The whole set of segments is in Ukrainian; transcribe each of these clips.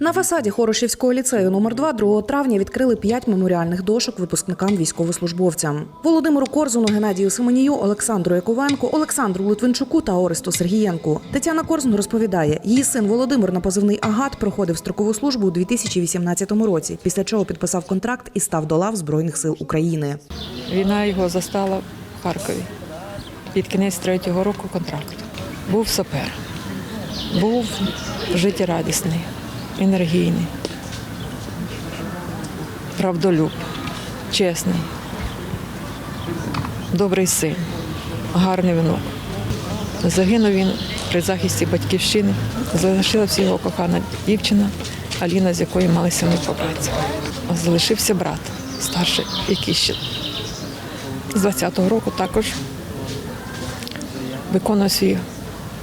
На фасаді Хорошівського ліцею номер 2 2 травня відкрили п'ять меморіальних дошок випускникам військовослужбовцям Володимиру Корзуну, Геннадію Семенію, Олександру Яковенку, Олександру Литвинчуку та Оресту Сергієнку. Тетяна Корзун розповідає, її син Володимир на позивний Агат проходив строкову службу у 2018 році, після чого підписав контракт і став до лав Збройних сил України. Війна його застала в Харкові під кінець третього року контракту. Був сапер, був життєрадісний, енергійний, правдолюб, чесний, добрий син, гарний внук. Загинув він при захисті батьківщини. Залишилася його кохана дівчина Аліна, з якою малися ми по. Залишився брат старший, який ще з 20-го року також виконує свій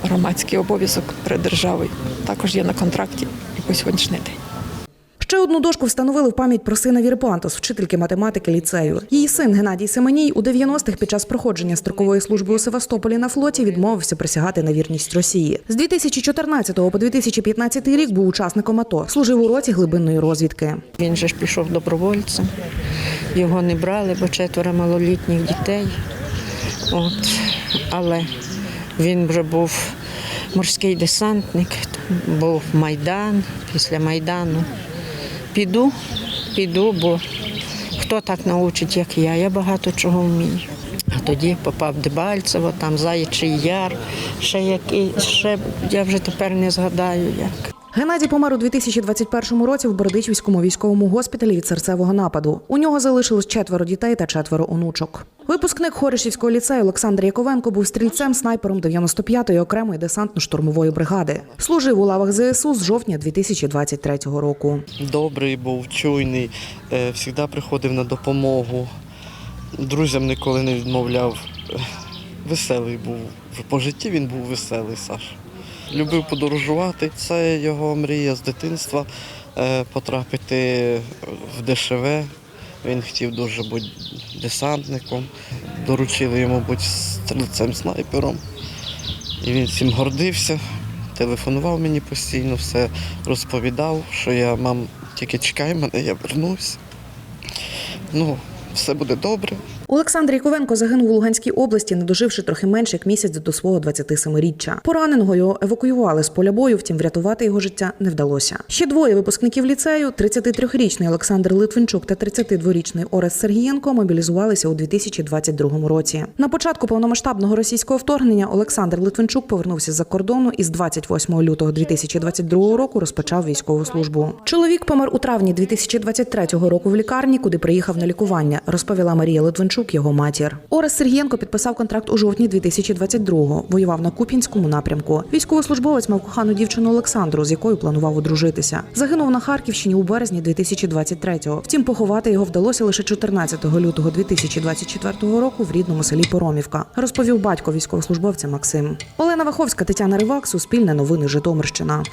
громадський обов'язок перед державою. Також є на контракті по сьогоднішній день. Ще одну дошку встановили в пам'ять про сина Віри Пантос, вчительки математики ліцею. Її син Геннадій Семеній у 90-х під час проходження строкової служби у Севастополі на флоті відмовився присягати на вірність Росії. З 2014 по 2015 рік був учасником АТО, служив у роті глибинної розвідки. Він же ж пішов добровольцем, його не брали, бо четверо малолітніх дітей. От. Але він вже був морський десантник, був Майдан, після Майдану. Піду, піду, бо хто так научить, як я, я багато чого вмію. А тоді попав Дебальцево, там Заячий Яр, ще який, ще я вже тепер не згадаю як. Геннадій помер у 2021 році в Бородичівському військовому госпіталі від серцевого нападу. У нього залишилось четверо дітей та четверо онучок. Випускник Хоришівського ліцею Олександр Яковенко був стрільцем снайпером 95-ї окремої десантно-штурмової бригади. Служив у лавах ЗСУ з жовтня 2023 року. добрий був, чуйний, е, завжди приходив на допомогу. Друзям ніколи не відмовляв. Е, Веселий був. По житті він був веселий, Саша. Любив подорожувати. Це його мрія з дитинства е, потрапити в ДШВ. Він хотів дуже бути десантником. Доручили йому бути стрільцем снайпером. І він цим гордився, телефонував мені постійно, все розповідав, що я, мам, тільки чекай мене, я вернусь. Ну, все буде добре. Олександр Яковенко загинув у Луганській області, не доживши трохи менше як місяць до свого 27-річчя. Пораненого його евакуювали з поля бою, втім врятувати його життя не вдалося. Ще двоє випускників ліцею: 33-річний Олександр Литвинчук та 32-річний Орест Сергієнко мобілізувалися у 2022 році. На початку повномасштабного російського вторгнення Олександр Литвинчук повернувся з-за кордону і з 28 лютого 2022 року розпочав військову службу. Чоловік помер у травні 2023 року в лікарні, куди приїхав на лікування, розповіла Марія Литвинчук, його матір. Орест Сергієнко підписав контракт у жовтні 2022-го. Воював на Куп'янському напрямку. Військовослужбовець мав кохану дівчину Олександру, з якою планував одружитися. Загинув на Харківщині у березні 2023-го. Втім, поховати його вдалося лише 14 лютого 2024 року в рідному селі Поромівка. Розповів батько військовослужбовця Максим. Олена Ваховська, Тетяна Ривак, Суспільне новини Житомирщина.